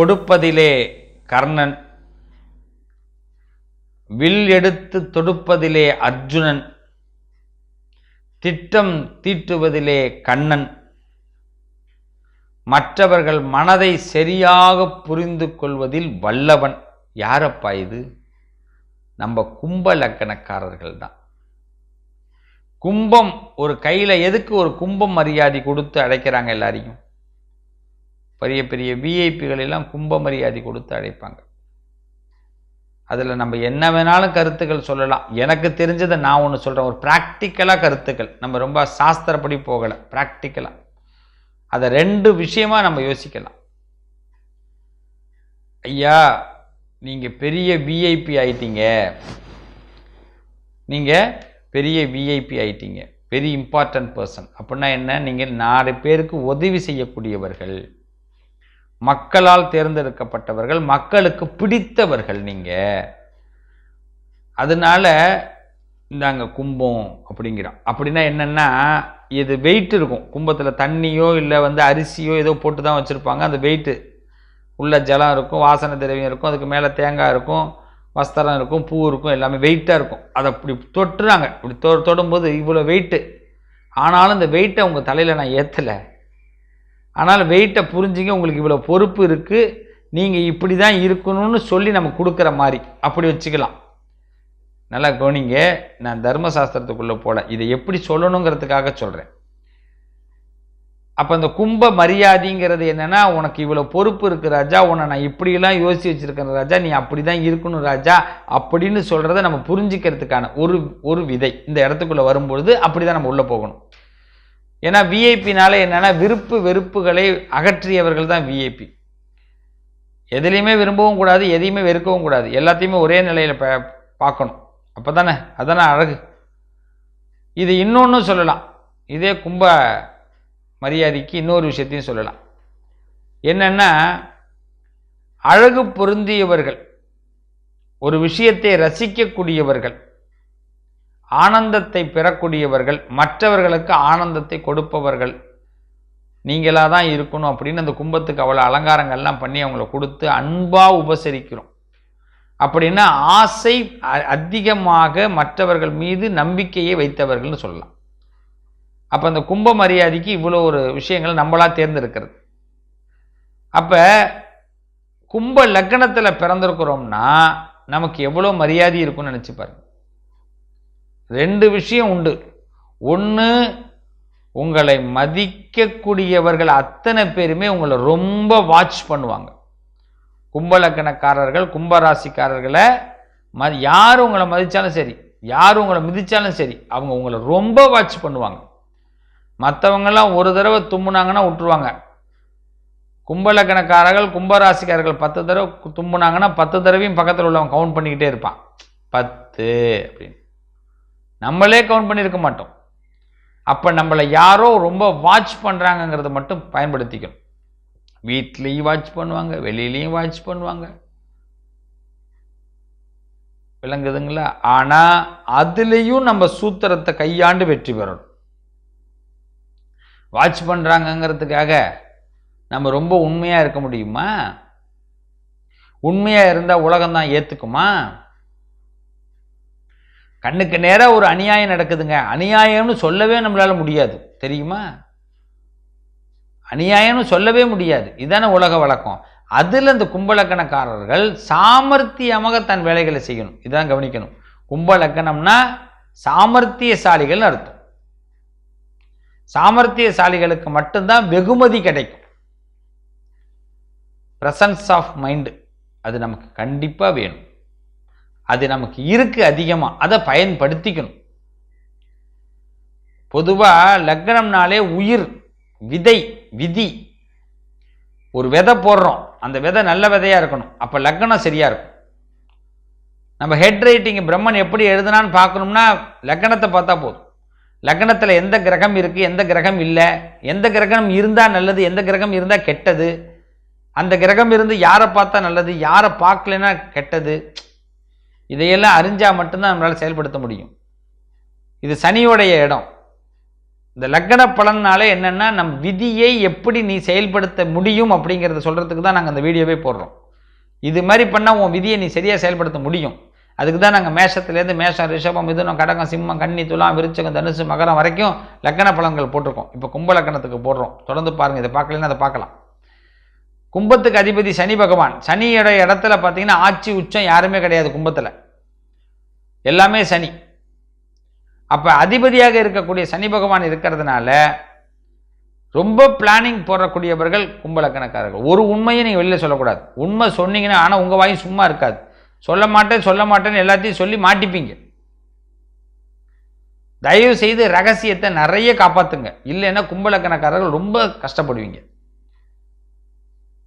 கொடுப்பதிலே Karnan will எடுத்து தொடுப்பதிலே அர்ஜுனன் திட்டம் தீட்டுவதிலே கண்ணன். மற்றவர்கள் மனதை சரியாக புரிந்து கொள்வதில் வல்லவன். யாரப்பா இது? நம்ம கும்ப லக்கணக்காரர்கள் தான். கும்பம் ஒரு கையில் எதுக்கு ஒரு கும்பம் மரியாதை கொடுத்து அழைக்கிறாங்க எல்லாரையும்? பெரிய பெரிய விஐபிகள் எல்லாம் கும்ப மரியாதை கொடுத்து அழைப்பாங்க. அதில் நம்ம என்ன வேணாலும் கருத்துக்கள் சொல்லலாம். எனக்கு தெரிஞ்சதை நான் ஒன்று சொல்கிறேன் ஒரு ப்ராக்டிக்கலாக கருத்துக்கள். நம்ம ரொம்ப சாஸ்திரப்படி போகலை. ப்ராக்டிக்கலாக அதை ரெண்டு விஷயமாக நம்ம யோசிக்கலாம். ஐயா நீங்கள் பெரிய விஐபி ஆயிட்டீங்க. நீங்கள் பெரிய விஐபி ஆயிட்டீங்க. வெரி இம்பார்ட்டன்ட் பர்சன் அப்படின்னா என்ன? நீங்கள் நாலு பேருக்கு உதவி செய்யக்கூடியவர்கள். மக்களால் தேர்ந்தெடுக்கப்பட்டவர்கள் மக்களுக்கு பிடித்தவர்கள் நீங்கள் அதனால இந்தாங்க கும்பம் அப்படிங்கிறோம் அப்படின்னா என்னென்னா இது வெயிட் இருக்கும். கும்பத்தில் தண்ணியோ இல்லை வந்து அரிசியோ ஏதோ போட்டு தான் வச்சுருப்பாங்க. அந்த வெயிட்டு உள்ள ஜலம் இருக்கும் வாசனை திரவியம் இருக்கும் அதுக்கு மேலே தேங்காய் இருக்கும் வஸ்திரம் இருக்கும் பூ இருக்கும் எல்லாமே வெயிட்டாக இருக்கும். அதை அப்படி தொட்டுறாங்க. இப்படி தொ தொடும்போது இவ்வளோ வெயிட்டு ஆனாலும் இந்த வெயிட்டை உங்கள் தலையில் நான் ஏற்றலை ஆனால் வெயிட்டை புரிஞ்சுங்க உங்களுக்கு இவ்வளோ பொறுப்பு இருக்குது நீங்கள் இப்படி தான் இருக்கணும்னு சொல்லி நம்ம கொடுக்குற மாதிரி. அப்படி வச்சுக்கலாம். நல்லா கவனிங்க நான் தர்மசாஸ்திரத்துக்குள்ளே போல இதை எப்படி சொல்லணுங்கிறதுக்காக சொல்கிறேன் அப்போ அந்த கும்ப மரியாதைங்கிறது என்னென்னா உனக்கு இவ்வளோ பொறுப்பு இருக்குது ராஜா உன்னை நான் இப்படியெல்லாம் யோசிச்சு வச்சுருக்கேன் ராஜா நீ அப்படி தான் இருக்கணும் ராஜா அப்படின்னு சொல்கிறத நம்ம புரிஞ்சுக்கிறதுக்கான ஒரு ஒரு விதை இந்த இடத்துக்குள்ளே வரும்பொழுது அப்படி தான் நம்ம உள்ளே போகணும். ஏன்னா விஐபினால என்னென்னா விருப்பு வெறுப்புகளை அகற்றியவர்கள் தான் விஐபி எதுலேயுமே விரும்பவும் கூடாது எதையுமே வெறுக்கவும் கூடாது. எல்லாத்தையுமே ஒரே நிலையில் ப பார்க்கணும். அப்போ தானே அதானே அழகு. இது இன்னொன்று சொல்லலாம். இதே கும்ப மரியாதைக்கு இன்னொரு விஷயத்தையும் சொல்லலாம். என்னென்னா அழகு பொருந்தியவர்கள் ஒரு விஷயத்தை ரசிக்கக்கூடியவர்கள் ஆனந்தத்தை பெறக்கூடியவர்கள் மற்றவர்களுக்கு ஆனந்தத்தை கொடுப்பவர்கள் நீங்களாக தான் இருக்கணும் அப்படின்னு அந்த கும்பத்துக்கு அவ்வளோ அலங்காரங்கள்லாம் பண்ணி அவங்கள கொடுத்து அன்பாக உபசரிக்கிறோம். அப்படின்னா ஆசை அதிகமாக மற்றவர்கள் மீது நம்பிக்கையை வைத்தவர்கள்னு சொல்லலாம். அப்போ அந்த கும்ப மரியாதைக்கு இவ்வளோ ஒரு விஷயங்கள் நம்மளாக தேர்ந்தெடுக்கிறது. அப்போ கும்ப லக்கணத்தில் பிறந்திருக்கிறோம்னா நமக்கு எவ்வளோ மரியாதை இருக்கும்னு நினச்சி பாருங்க. ரெண்டு விஷயம் உண்டு. ஒன்று உங்களை மதிக்கக்கூடியவர்கள் அத்தனை பேருமே உங்களை ரொம்ப வாட்ச் பண்ணுவாங்க. கும்பலக்கணக்காரர்கள் கும்பராசிக்காரர்களை ம யார் உங்களை மதித்தாலும் சரி யார் உங்களை மிதித்தாலும் சரி அவங்க உங்களை ரொம்ப வாட்ச் பண்ணுவாங்க. மற்றவங்கெல்லாம் ஒரு தடவை தும்முனாங்கன்னா விட்டுருவாங்க. கும்பலக்கணக்காரர்கள் கும்பராசிக்காரர்கள் பத்து தடவை தும்புனாங்கன்னா பத்து தடவையும் பக்கத்தில் உள்ளவன் கவுண்ட் பண்ணிக்கிட்டே இருப்பான். பத்து அப்படின்னு. நம்மளே கவுண்ட் பண்ணியிருக்க மாட்டோம். அப்போ நம்மளை யாரோ ரொம்ப வாட்ச் பண்ணுறாங்கங்கிறத மட்டும் பயன்படுத்திக்கணும். வீட்லேயும் வாட்ச் பண்ணுவாங்க வெளியிலையும் வாட்ச் பண்ணுவாங்க. விளங்குதுங்களா? ஆனால் அதுலேயும் நம்ம சூத்திரத்தை கையாண்டு வெற்றி பெறணும். வாட்ச் பண்ணுறாங்கங்கிறதுக்காக நம்ம ரொம்ப உண்மையாக இருக்க முடியுமா? உண்மையாக இருந்தால் உலகம்தான் ஏற்றுக்குமா கண்ணுக்கு நேராக ஒரு அநியாயம் நடக்குதுங்க. அநியாயம்னு சொல்லவே நம்மளால் முடியாது. தெரியுமா? அநியாயம்னு சொல்லவே முடியாது. இதான உலக வழக்கம். அதில் இந்த கும்பலக்கணக்காரர்கள் சாமர்த்தியமாக தன் வேலைகளை செய்யணும். இதான் கவனிக்கணும். கும்பலக்கணம்னா சாமர்த்தியசாலிகள் அர்த்தம். சாமர்த்தியசாலிகளுக்கு மட்டும்தான் வெகுமதி கிடைக்கும். ப்ரெசன்ஸ் ஆஃப் மைண்டு அது நமக்கு கண்டிப்பாக வேணும். அது நமக்கு இருக்கு அதிகமாக அதை பயன்படுத்திக்கணும். பொதுவாக லக்னம்னாலே உயிர் விதை விதி. ஒரு விதை போடுறோம். அந்த விதை நல்ல விதையாக இருக்கணும். அப்போ லக்னம் சரியாக இருக்கும். நம்ம ஹெட் ரைட்டிங் பிரம்மன் எப்படி எழுதுனான்னு பார்க்கணும்னா லக்னத்தை பார்த்தா போதும். லக்னத்தில் எந்த கிரகம் இருக்குது எந்த கிரகம் இல்லை எந்த கிரகம் இருந்தால் நல்லது எந்த கிரகம் இருந்தால் கெட்டது அந்த கிரகம் இருந்து யாரை பார்த்தா நல்லது யாரை பார்க்கலன்னா கெட்டது இதையெல்லாம் அறிஞ்சால் மட்டும்தான் நம்மளால் செயல்படுத்த முடியும். இது சனியோடைய இடம். இந்த லக்கண பலனாலே என்னென்னா நம் விதியை எப்படி நீ செயல்படுத்த முடியும் அப்படிங்கிறத சொல்கிறதுக்கு தான் நாங்கள் அந்த வீடியோவே போடுறோம். இது மாதிரி பண்ணால் உன் விதியை நீ சரியாக செயல்படுத்த முடியும். அதுக்கு தான் நாங்கள் மேஷத்துலேருந்து மேஷம் ரிஷபம் மிதுனம் கடகம் சிம்மம் கன்னி துலாம் விருச்சகம் தனுசு மகரம் வரைக்கும் லக்கண பலன்கள் போட்டிருக்கோம். இப்போ கும்ப லக்கணத்துக்கு போடுறோம். தொடர்ந்து பாருங்கள் இதை பார்க்கலன்னா அதை பார்க்கலாம். கும்பத்துக்கு அதிபதி சனி பகவான். சனியோட இடத்துல பார்த்தீங்கன்னா ஆட்சி உச்சம் யாருமே கிடையாது கும்பத்தில். எல்லாமே சனி. அப்போ அதிபதியாக இருக்கக்கூடிய சனி பகவான் இருக்கிறதுனால ரொம்ப பிளானிங் போடக்கூடியவர்கள் கும்பலக்கணக்காரர்கள். ஒரு உண்மையை நீங்கள் வெளியில் சொல்லக்கூடாது. உண்மை சொன்னீங்கன்னா ஆனால் உங்கள் வாயும் சும்மா இருக்காது. சொல்ல மாட்டேன் சொல்ல மாட்டேன்னு எல்லாத்தையும் சொல்லி மாட்டிப்பீங்க. தயவு செய்து ரகசியத்தை நிறைய காப்பாற்றுங்க இல்லைன்னா கும்பலக்கணக்காரர்கள் ரொம்ப கஷ்டப்படுவீங்க.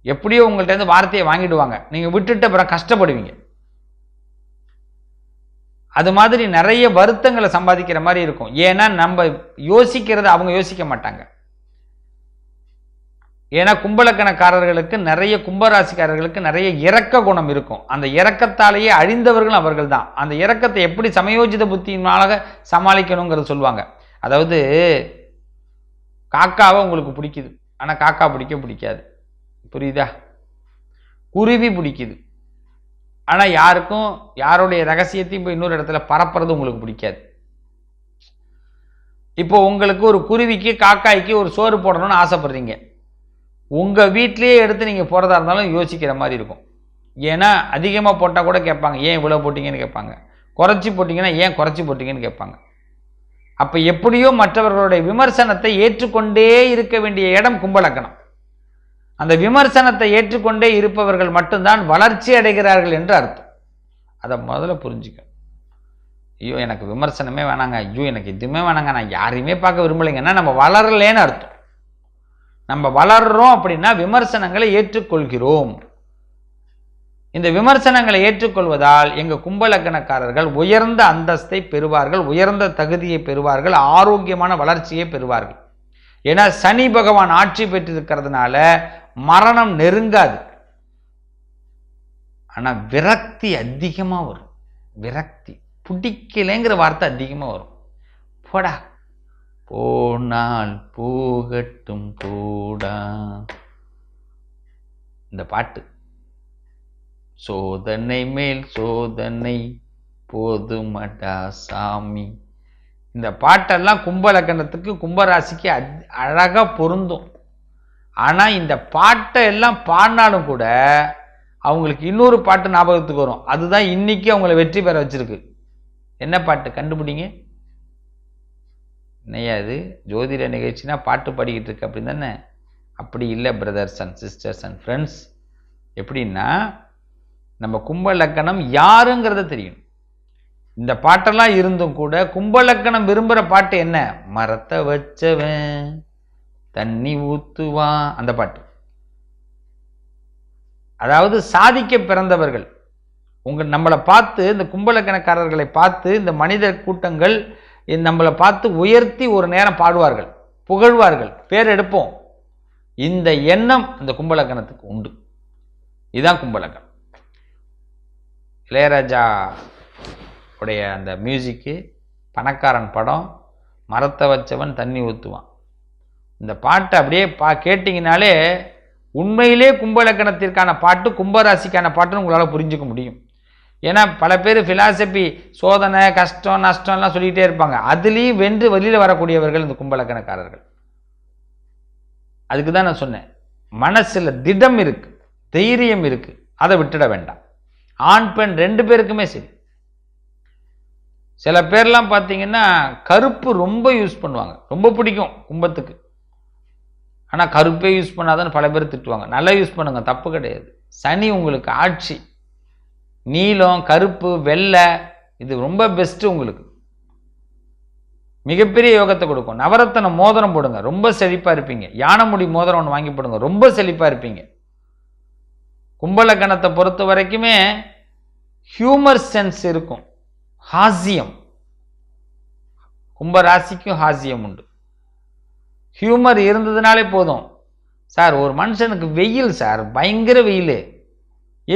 எப்படியோ உங்கள்கிட்ட இருந்து வார்த்தையை வாங்கிடுவாங்க. நீங்கள் விட்டுட்டு அப்புறம் கஷ்டப்படுவீங்க. அது மாதிரி நிறைய வருத்தங்களை சம்பாதிக்கிற மாதிரி இருக்கும். ஏன்னா நம்ம யோசிக்கிறத அவங்க யோசிக்க மாட்டாங்க. ஏன்னா கும்பலக்கணக்காரர்களுக்கு நிறைய கும்பராசிக்காரர்களுக்கு நிறைய இறக்க குணம் இருக்கும். அந்த இறக்கத்தாலேயே அழிந்தவர்கள் அவர்கள் தான். அந்த இறக்கத்தை எப்படி சமயோஜித புத்தியினால சமாளிக்கணுங்கிறத சொல்லுவாங்க. அதாவது காக்காவை உங்களுக்கு பிடிக்குது. ஆனால் காக்கா பிடிக்க பிடிக்காது. புரியுதா? குருவி பிடிக்குது. ஆனால் யாருக்கும் யாருடைய ரகசியத்தையும் இப்போ இன்னொரு இடத்துல பரப்புறது உங்களுக்கு பிடிக்காது. இப்போ உங்களுக்கு ஒரு குருவிக்கு காக்காய்க்கு ஒரு சோறு போடணும்னு ஆசைப்படுறீங்க. உங்கள் வீட்லேயே எடுத்து நீங்கள் போகிறதா இருந்தாலும் யோசிக்கிற மாதிரி இருக்கும். ஏன்னா அதிகமாக போட்டால் கூட கேட்பாங்க ஏன் இவ்வளோ போட்டிங்கன்னு? கேட்பாங்க. குறைச்சி போட்டிங்கன்னா ஏன் குறைச்சி போட்டிங்கன்னு? கேட்பாங்க. அப்போ எப்படியோ மற்றவர்களுடைய விமர்சனத்தை ஏற்றுக்கொண்டே இருக்க வேண்டிய இடம் கும்பலக்கணம். அந்த விமர்சனத்தை ஏற்றுக்கொண்டே இருப்பவர்கள் மட்டும்தான் வளர்ச்சி அடைகிறார்கள் என்று அர்த்தம். அதை முதல்ல புரிஞ்சுக்க ஐயோ எனக்கு விமர்சனமே வேணாங்க. ஐயோ எனக்கு எதுவுமே வேணாங்க. நான் யாரையுமே பார்க்க விரும்பலைங்கன்னா நம்ம வளரலேன்னு அர்த்தம். நம்ம வளர்றோம் அப்படின்னா விமர்சனங்களை ஏற்றுக்கொள்கிறோம். இந்த விமர்சனங்களை ஏற்றுக்கொள்வதால் எங்கள் கும்பலக்கணக்காரர்கள் உயர்ந்த அந்தஸ்தை பெறுவார்கள் உயர்ந்த தகுதியை பெறுவார்கள் ஆரோக்கியமான வளர்ச்சியை பெறுவார்கள். ஏன்னா சனி பகவான் ஆட்சி பெற்றிருக்கிறதுனால மரணம் நெருங்காது. ஆனால் விரக்தி அதிகமாக வரும். விரக்தி. பிடிக்கலைங்கிற வார்த்தை அதிகமாக வரும். போடா. போனால் போகட்டும் போடா. இந்த பாட்டு. சோதனை மேல் சோதனை போதுமடா சாமி. இந்த பாட்டெல்லாம் கும்பலக்கணத்துக்கு கும்பராசிக்கு அழகாக பொருந்தும். ஆனால் இந்த பாட்டை எல்லாம் பாடினாலும் கூட அவங்களுக்கு இன்னொரு பாட்டு ஞாபகத்துக்கு வரும். அதுதான் இன்னைக்கு அவங்கள வெற்றி பெற வச்சிருக்கு. என்ன பாட்டு? கண்டுபிடிங்க. என்னையா இது? ஜோதிட நிகழ்ச்சினா பாட்டு பாடிக்கிட்டு இருக்கு அப்படின்னு தானே? அப்படி இல்லை brothers and sisters and friends எப்படின்னா நம்ம கும்பலக்கணம் யாருங்கிறத தெரியும். இந்த பாட்டெல்லாம் இருந்தும் கூட கும்பலக்கணம் விரும்புகிற பாட்டு என்ன? மரத்தை வச்சவன். தண்ணி ஊத்துவான் அந்த பாட்டு. அதாவது சாதிக்க பிறந்தவர்கள் உங்கள் நம்மளை பார்த்து இந்த கும்பலக்கணக்காரர்களை பார்த்து இந்த மனித கூட்டங்கள் நம்மளை பார்த்து உயர்த்தி ஒரு நேரம் பாடுவார்கள் புகழ்வார்கள் பேர் எடுப்போம். இந்த எண்ணம் அந்த கும்பலக்கணத்துக்கு உண்டு. இதுதான் கும்பலக்கணம். இளையராஜா உடைய அந்த மியூசிக்கு பணக்காரன் படம் மரத்தை வச்சவன் தண்ணி ஊற்றுவான் இந்த பாட்டை அப்படியே பா கேட்டிங்கனாலே உண்மையிலே கும்பலக்கணத்திற்கான பாட்டு கும்பராசிக்கான பாட்டுன்னு உங்களால் புரிஞ்சுக்க முடியும். ஏன்னா பல பேர் ஃபிலாசபி சோதனை கஷ்டம் நஷ்டம்லாம் சொல்லிகிட்டே இருப்பாங்க. அதுலேயும் வென்று வெளியில் வரக்கூடியவர்கள் இந்த கும்பலக்கணக்காரர்கள். அதுக்கு தான் நான் சொன்னேன். மனசில் திடம் இருக்குது தைரியம் இருக்குது அதை விட்டுட வேண்டாம். ஆண் பெண் ரெண்டு பேருக்குமே சரி. சில பேர்லாம் பார்த்தீங்கன்னா கருப்பு ரொம்ப யூஸ் பண்ணுவாங்க. ரொம்ப பிடிக்கும் கும்பத்துக்கு. ஆனால் கருப்பே யூஸ் பண்ணாதான்னு பல பேர் திட்டுவாங்க. நல்லா யூஸ் பண்ணுங்க தப்பு கிடையாது. சனி உங்களுக்கு ஆட்சி. நீலம் கருப்பு வெள்ளை இது ரொம்ப பெஸ்ட்டு உங்களுக்கு. மிகப்பெரிய யோகத்தை கொடுக்கும். நவரத்தன மோதிரம் போடுங்க. ரொம்ப செழிப்பாக இருப்பீங்க. யானைமுடி மோதிரம் ஒன்று வாங்கி போடுங்க. ரொம்ப செழிப்பாக இருப்பீங்க. கும்பலக்கணத்தை பொறுத்த வரைக்குமே ஹியூமர் சென்ஸ் இருக்கும். ஹாசியம். கும்பராசிக்கும் ஹாசியம் உண்டு. ஹியூமர் இருந்ததுனாலே போதும். சார் ஒரு மனுஷனுக்கு வெயில் சார் பயங்கர வெயில்.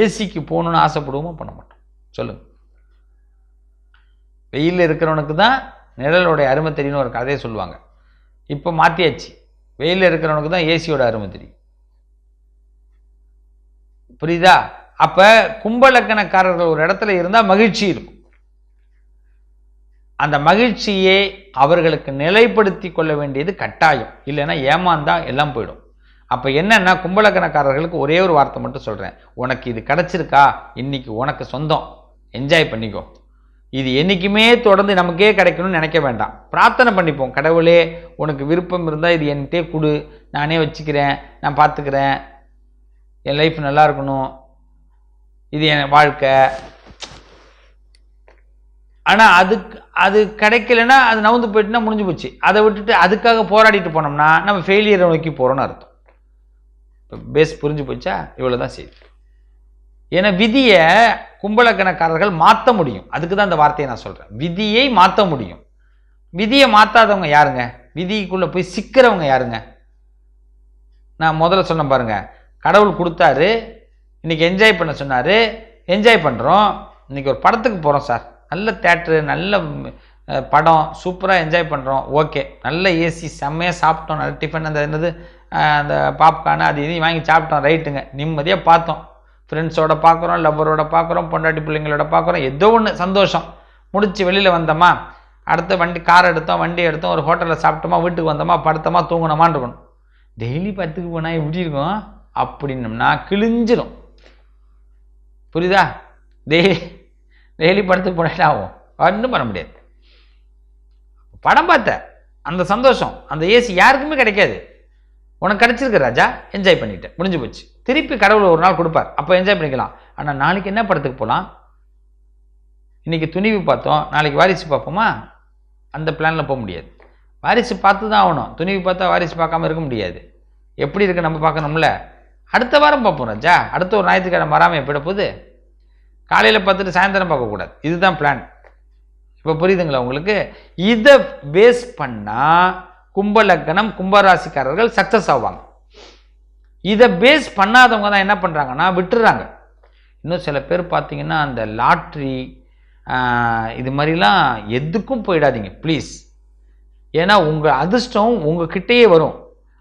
ஏசிக்கு போகணுன்னு ஆசைப்படுவோமா பண்ண மாட்டோம். சொல்லுங்கள் வெயிலில் இருக்கிறவனுக்கு தான் நிழலோடைய அருமை தெரியும்னு ஒரு கதையை சொல்லுவாங்க. இப்போ மாற்றியாச்சு வெயிலில் இருக்கிறவனுக்கு தான் ஏசியோட அருமை தெரியும். புரியுதா? அப்போ கும்பலக்கணக்காரர்கள் ஒரு இடத்துல இருந்தால் மகிழ்ச்சி இருக்கும். அந்த மகிழ்ச்சியை அவர்களுக்கு நிலைப்படுத்தி கொள்ள வேண்டியது கட்டாயம். இல்லைன்னா ஏமாந்தா எல்லாம் போயிடும். அப்போ என்னென்னா கும்பலக்கணக்காரர்களுக்கு ஒரே ஒரு வார்த்தை மட்டும் சொல்கிறேன் உனக்கு இது கிடச்சிருக்கா? இன்றைக்கி உனக்கு சொந்தம். என்ஜாய் பண்ணிக்கோ. இது என்றைக்குமே தொடர்ந்து நமக்கே கிடைக்கணும்னு நினைக்க வேண்டாம். பிரார்த்தனை பண்ணிப்போம். கடவுளே உனக்கு விருப்பம் இருந்தால் இது என்கிட்டே கொடு. நானே வச்சுக்கிறேன். நான் பார்த்துக்கிறேன் என் லைஃப் நல்லா இருக்கணும். இது என் வாழ்க்கை. ஆனால் அதுக்கு அது கிடைக்கலன்னா அது நவுந்து போயிட்டுனா முடிஞ்சு போச்சு. அதை விட்டுட்டு அதுக்காக போராடிட்டு போனோம்னா நம்ம ஃபெயிலியரை நோக்கி போகிறோம்னு அர்த்தம். இப்போ பேஸ் புரிஞ்சு போச்சா? இவ்வளோ தான் செய்தி ஏன்னா விதியை கும்பலக்கணக்காரர்கள் மாற்ற முடியும். அதுக்கு தான் இந்த வார்த்தையை நான் சொல்கிறேன் விதியை மாற்ற முடியும். விதியை மாற்றாதவங்க யாருங்க? விதிக்குள்ளே போய் சிக்கிறவங்க யாருங்க? நான் முதல்ல சொன்னேன் பாருங்க. கடவுள் கொடுத்தாரு. இன்றைக்கி என்ஜாய் பண்ண சொன்னார். என்ஜாய் பண்ணுறோம் இன்றைக்கி ஒரு படத்துக்கு போகிறோம் சார். நல்ல தேட்ரு நல்ல படம் சூப்பராக என்ஜாய் பண்ணுறோம் ஓகே நல்ல ஏசி செம்மையாக சாப்பிட்டோம். நல்ல டிஃபன் அந்த என்னது அந்த பாப்கார்னு அது இதையும் வாங்கி சாப்பிட்டோம். ரைட்டுங்க நிம்மதியாக பார்த்தோம். ஃப்ரெண்ட்ஸோட பார்க்குறோம் லவ்வரோட பார்க்குறோம் பொண்டாட்டி பிள்ளைங்களோட பார்க்குறோம். ஏதோ ஒன்று சந்தோஷம். முடிச்சு வெளியில் வந்தோமா? அடுத்து வண்டி கார் எடுத்தோம் வண்டி எடுத்தோம் ஒரு ஹோட்டலில் சாப்பிட்டோமா வீட்டுக்கு வந்தோமா படுத்தோமா தூங்கினோமான்னு இருக்கணும். டெய்லி பத்துக்கு போனால் எப்படி இருக்கும்? அப்படின்னம்னா கிழிஞ்சிடும் புரியுதா? டெய்லி டெய்லி படத்துக்கு போனேன் ஆகும் ஒன்றும் பண்ண முடியாது. படம் பார்த்த அந்த சந்தோஷம் அந்த ஏசி யாருக்குமே கிடைக்காது. உனக்கு கிடைச்சிருக்கு ராஜா என்ஜாய் பண்ணிட்டேன் முடிஞ்சு போச்சு. திருப்பி கடவுள் ஒரு நாள் கொடுப்பார். அப்போ என்ஜாய் பண்ணிக்கலாம். ஆனால் நாளைக்கு என்ன படத்துக்கு போகலாம் இன்றைக்கி துணிவு பார்த்தோம். நாளைக்கு வாரிசு பார்ப்போமா? அந்த பிளானில் போக முடியாது. வாரிசு பார்த்து தான் ஆகணும். துணிவு பார்த்தா வாரிசு பார்க்காம இருக்க முடியாது. எப்படி இருக்குது நம்ம பார்க்கணும்ல? அடுத்த வாரம் பார்ப்போம் ராஜா. அடுத்த ஒரு ஞாயிற்றுக்கிழமை வராமல் எப்படி போகுது காலையில் பார்த்துட்டு சாயந்தரம் பார்க்கக்கூடாது. இதுதான் பிளான் இப்போ புரியுதுங்களா உங்களுக்கு? இதை பேஸ் பண்ணால் கும்பலக்கணம் கும்பராசிக்காரர்கள் சக்ஸஸ் ஆவாங்க. இதை பேஸ் பண்ணாதவங்க தான் என்ன பண்ணுறாங்கன்னா விட்டுறாங்க. இன்னும் சில பேர் பார்த்தீங்கன்னா அந்த லாட்ரி இது மாதிரிலாம் எதுக்கும் போயிடாதீங்க ப்ளீஸ் ஏன்னா உங்கள் அதிர்ஷ்டம் உங்கள் கிட்டேயே வரும்.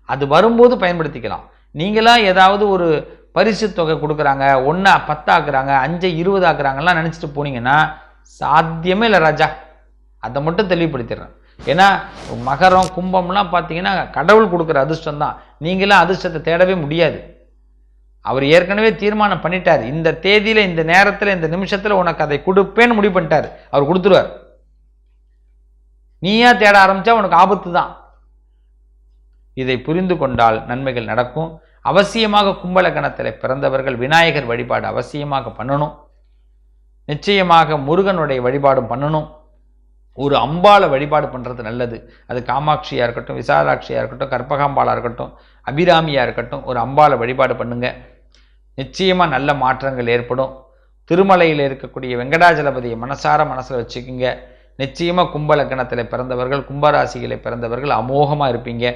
அது வரும்போது பயன்படுத்திக்கலாம். நீங்களாக ஏதாவது ஒரு பரிசு தொகை கொடுக்குறாங்க ஒன்றா பத்தாக்குறாங்க அஞ்சை இருபதாக்குறாங்கலாம் நினச்சிட்டு போனீங்கன்னா சாத்தியமே இல்லை ராஜா. அதை மட்டும் தெளிவுபடுத்திடுறேன். ஏன்னா மகரம் கும்பம்லாம் பார்த்தீங்கன்னா கடவுள் கொடுக்குற அதிர்ஷ்டம் தான் நீங்களாம் அதிர்ஷ்டத்தை தேடவே முடியாது. அவர் ஏற்கனவே தீர்மானம் பண்ணிட்டார். இந்த தேதியில் இந்த நேரத்தில் இந்த நிமிஷத்தில் உனக்கு அதை கொடுப்பேன்னு முடிவு பண்ணிட்டார். அவர் கொடுத்துருவார். நீயா தேட ஆரம்பித்தா உனக்கு ஆபத்து தான் இதை புரிந்து கொண்டால் நன்மைகள் நடக்கும். அவசியமாக கும்பலகணத்தில் பிறந்தவர்கள் விநாயகர் வழிபாடு அவசியமாக பண்ணணும். நிச்சயமாக முருகனுடைய வழிபாடும் பண்ணணும். ஒரு அம்பாளை வழிபாடு பண்ணுறது நல்லது. அது காமாட்சியாக இருக்கட்டும் விசாலாட்சியாக இருக்கட்டும் கற்பகாம்பாளாக இருக்கட்டும் அபிராமியாக இருக்கட்டும் ஒரு அம்பாளை வழிபாடு பண்ணுங்க. நிச்சயமாக நல்ல மாற்றங்கள் ஏற்படும். திருமலையில் இருக்கக்கூடிய வெங்கடாஜலபதியை மனசார மனசில் வச்சுக்கோங்க. நிச்சயமாக கும்பலக்கணத்தில் பிறந்தவர்கள் கும்பராசிகளை பிறந்தவர்கள் அமோகமாக இருப்பீங்க.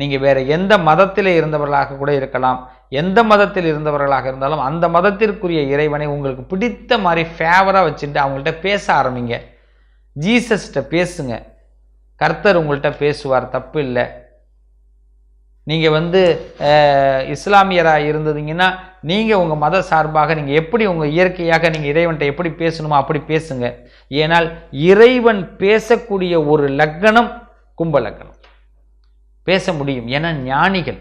நீங்கள் வேறு எந்த மதத்தில் இருந்தவர்களாக கூட இருக்கலாம். எந்த மதத்தில் இருந்தவர்களாக இருந்தாலும் அந்த மதத்திற்குரிய இறைவனை உங்களுக்கு பிடித்த மாதிரி ஃபேவராக வச்சுட்டு அவங்கள்ட்ட பேச ஆரம்பிங்க. ஜீசஸ்கிட்ட பேசுங்க. கர்த்தர் உங்கள்கிட்ட பேசுவார் தப்பு இல்லை. நீங்கள் வந்து இஸ்லாமியராக இருந்ததுங்கன்னா நீங்கள் உங்கள் மத சார்பாக நீங்கள் எப்படி உங்கள் இயற்கையாக நீங்கள் இறைவன்கிட்ட எப்படி பேசணுமோ அப்படி பேசுங்க. ஏனால் இறைவன் பேசக்கூடிய ஒரு லக்கணம் கும்ப லக்கணம் பேச முடியும். ஏன்னா ஞானிகள்.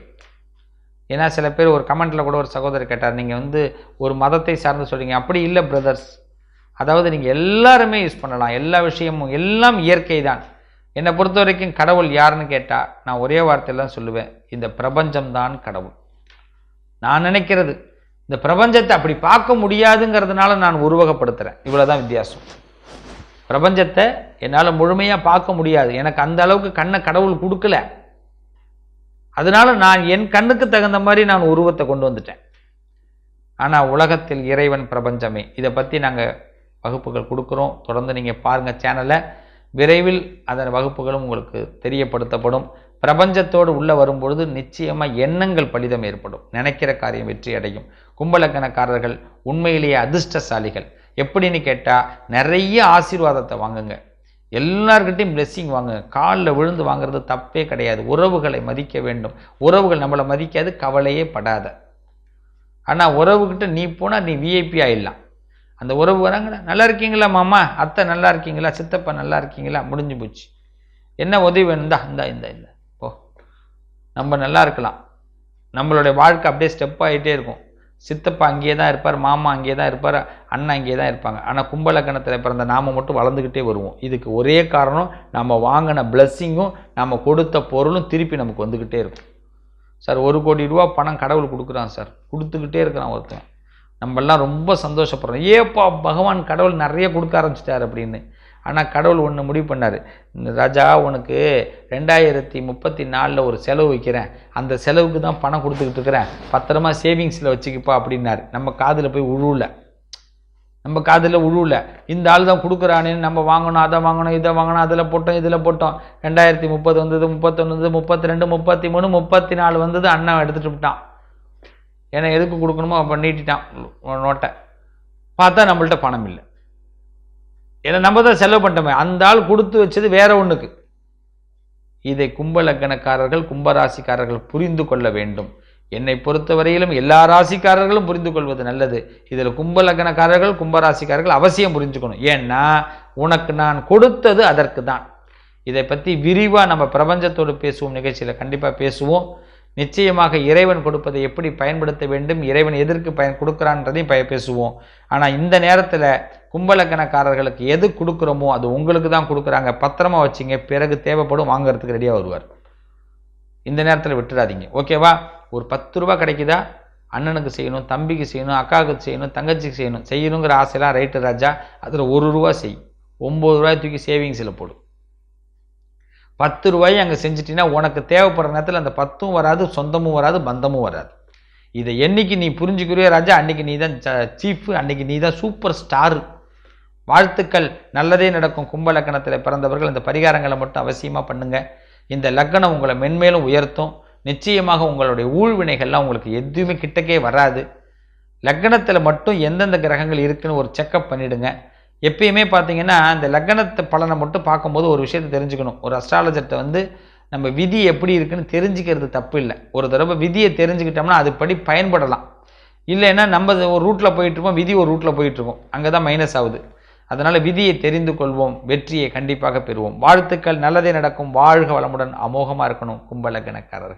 ஏன்னா சில பேர் ஒரு கமெண்ட்டில் கூட ஒரு சகோதரர் கேட்டார் நீங்கள் வந்து ஒரு மதத்தை சார்ந்து சொல்கிறீங்க அப்படி இல்லை பிரதர்ஸ் அதாவது நீங்கள் எல்லாருமே யூஸ் பண்ணலாம். எல்லா விஷயமும் எல்லாம் இயற்கை தான். என்னை பொறுத்த வரைக்கும் கடவுள் யாருன்னு கேட்டால் நான் ஒரே வார்த்தையில் தான் சொல்லுவேன். இந்த பிரபஞ்சம்தான் கடவுள். நான் நினைக்கிறது இந்த பிரபஞ்சத்தை அப்படி பார்க்க முடியாதுங்கிறதுனால நான் உருவகப்படுத்துகிறேன் இவ்வளோ தான் வித்தியாசம். பிரபஞ்சத்தை என்னால் முழுமையாக பார்க்க முடியாது. எனக்கு அந்த அளவுக்கு கண்ணை கடவுள் கொடுக்கல. அதனால நான் என் கண்ணுக்கு தகுந்த மாதிரி நான் உருவத்தை கொண்டு வந்துட்டேன். ஆனால் உலகத்தில் இறைவன் பிரபஞ்சமே. இதை பற்றி நாங்கள் வகுப்புகள் கொடுக்குறோம். தொடர்ந்து நீங்கள் பாருங்கள் சேனலை விரைவில் அதன் வகுப்புகளும் உங்களுக்கு தெரியப்படுத்தப்படும். பிரபஞ்சத்தோடு உள்ளே வரும்பொழுது நிச்சயமாக எண்ணங்கள் பலிதம் ஏற்படும். நினைக்கிற காரியம் வெற்றி அடையும். கும்பலக்கணக்காரர்கள் உண்மையிலேயே அதிர்ஷ்டசாலிகள். எப்படின்னு கேட்டால் நிறைய ஆசீர்வாதத்தை வாங்குங்க. எல்லார்கிட்டையும் பிளெஸ்ஸிங் வாங்க. காலில் விழுந்து வாங்குறது தப்பே கிடையாது. உறவுகளை மதிக்க வேண்டும். உறவுகள் நம்மளை மதிக்காது கவலையே படாத. ஆனால் உறவுகிட்ட நீ போனால் நீ விஐபி ஆயிடலாம். அந்த உறவு வராங்களா நல்லா இருக்கீங்களா மாமா? அத்தை நல்லா இருக்கீங்களா? சித்தப்பா நல்லா இருக்கீங்களா? முடிஞ்சு போச்சு. என்ன உதவி வேணுந்தா இந்தா இந்தா இந்த. இந்த ஓ நம்ம நல்லா இருக்கலாம். நம்மளுடைய வாழ்க்கை அப்படியே ஸ்டெப் ஆகிட்டே இருக்கும். சித்தப்பா அங்கேயே தான் இருப்பார் மாமா அங்கேயே தான் இருப்பார் அண்ணன் அங்கேயே தான் இருப்பாங்க. ஆனால் கும்பலக்கணத்தில் பிறந்த நாம மட்டும் வளர்ந்துக்கிட்டே வருவோம். இதுக்கு ஒரே காரணம் நம்ம வாங்கின பிளஸ்ஸிங்கும் நம்ம கொடுத்த பொருளும் திருப்பி நமக்கு வந்துக்கிட்டே இருக்கும். சார் ஒரு கோடி ரூபா பணம் கடவுள் கொடுக்குறான் சார். கொடுத்துக்கிட்டே இருக்கிறான் ஒருத்தன். நம்மெல்லாம் ரொம்ப சந்தோஷப்படுறோம். ஏப்பா பகவான் கடவுள் நிறைய கொடுக்க ஆரம்பிச்சிட்டார் அப்படின்னு. ஆனால் கடவுள் ஒன்று முடிவு பண்ணார். ராஜா உனக்கு ரெண்டாயிரத்தி முப்பத்தி நாலில் ஒரு செலவு வைக்கிறேன். அந்த செலவுக்கு தான் பணம் கொடுத்துக்கிட்டு இருக்கிறேன். பத்திரமா சேவிங்ஸில் வச்சுக்கப்பா அப்படின்னாரு. நம்ம காதில் போய் உழுவல. நம்ம காதில் உழுவல. இந்த ஆள் தான் கொடுக்குறானேன்னு நம்ம வாங்கணும் அதை வாங்கணும் இதை வாங்கணும் அதில் போட்டோம் இதில் போட்டோம். ரெண்டாயிரத்தி முப்பது வந்தது முப்பத்தொன்று வந்தது முப்பத்தி ரெண்டு முப்பத்தி மூணு முப்பத்தி நாலு வந்தது அண்ணன் எடுத்துகிட்டு விட்டான். ஏன்னா எதுக்கு கொடுக்கணுமோ அப்போ நீட்டிட்டான் நோட்டை. பார்த்தா நம்மள்ட்ட பணம் இல்லை. ஏன்னா நம்ம தான் செலவு பண்ணிட்டோமே. அந்த ஆள் கொடுத்து வச்சது வேற ஒன்றுக்கு இதை கும்பலக்கணக்காரர்கள் கும்பராசிக்காரர்கள் புரிந்து கொள்ள வேண்டும். என்னை பொறுத்தவரையிலும் எல்லா ராசிக்காரர்களும் புரிந்து கொள்வது நல்லது. இதில் கும்பலக்கணக்காரர்கள் கும்பராசிக்காரர்கள் அவசியம் புரிஞ்சுக்கணும். ஏன்னா உனக்கு நான் கொடுத்தது அதற்கு தான் இதை பற்றி விரிவாக நம்ம பிரபஞ்சத்தோடு பேசுவோம் நிகழ்ச்சியில் கண்டிப்பாக பேசுவோம். நிச்சயமாக இறைவன் கொடுப்பதை எப்படி பயன்படுத்த வேண்டும்? இறைவன் எதற்கு பயன் கொடுக்குறான்றதையும் பய பேசுவோம். ஆனால் இந்த நேரத்தில் கும்பலக்கணக்காரர்களுக்கு எது கொடுக்குறோமோ அது உங்களுக்கு தான் கொடுக்குறாங்க. பத்திரமா வச்சிங்க பிறகு தேவைப்படும் வாங்குறதுக்கு ரெடியாக வருவார். இந்த நேரத்தில் விட்டுறாதீங்க. ஓகேவா ஒரு பத்து ரூபா கிடைக்குதா? அண்ணனுக்கு செய்யணும் தம்பிக்கு செய்யணும் அக்காவுக்கு செய்யணும் தங்கச்சிக்கு செய்யணும். செய்யணுங்கிற ஆசைலாம் ரைட்டு ராஜா அதில் ஒரு ரூபா செய். ஒம்பது ரூபாய் தூக்கி சேவிங்ஸில் போடும் பத்து ரூபாயை அங்கே செஞ்சிட்டிங்கன்னா உனக்கு தேவைப்படுற நேரத்தில் அந்த பத்தும் வராது சொந்தமும் வராது பந்தமும் வராது. இதை என்னைக்கு நீ புரிஞ்சுக்கிறியோ ராஜா அன்னைக்கு நீ தான் சீஃப் அன்னைக்கு நீ தான் சூப்பர் ஸ்டார் வாழ்த்துக்கள். நல்லதே நடக்கும். கும்பலக்கணத்தில் பிறந்தவர்கள் இந்த பரிகாரங்களை மட்டும் அவசியமாக பண்ணுங்க. இந்த லக்கணம் உங்களை மென்மேலும் உயர்த்தும். நிச்சயமாக உங்களுடைய ஊழ்வினைகள்லாம் உங்களுக்கு எதுவுமே கிட்டக்கே வராது. லக்கணத்தில் மட்டும் எந்தெந்த கிரகங்கள் இருக்குன்னு ஒரு செக்கப் பண்ணிவிடுங்க எப்பயுமே பார்த்தீங்கன்னா இந்த லக்னத்து பலனை மட்டும் பார்க்கும்போது ஒரு விஷயத்தை தெரிஞ்சுக்கணும். ஒரு அஸ்ட்ராலஜர்கிட்ட வந்து நம்ம விதி எப்படி இருக்குன்னு தெரிஞ்சுக்கிறது தப்பு இல்லை. ஒரு தடவை விதியை தெரிஞ்சுக்கிட்டோம்னா அதுபடி பயன்படலாம். இல்லைன்னா நம்ம ஒரு ரூட்டில் போயிட்டுருப்போம் விதி ஒரு ரூட்டில் போயிட்டுருக்கோம் அங்கே தான் மைனஸ் ஆகுது. அதனால் விதியை தெரிந்து கொள்வோம் வெற்றியை கண்டிப்பாக பெறுவோம். வாழ்த்துக்கள் நல்லதே நடக்கும். வாழ்க வளமுடன் அமோகமாக இருக்கணும் கும்பலக்கணக்காரர்கள்.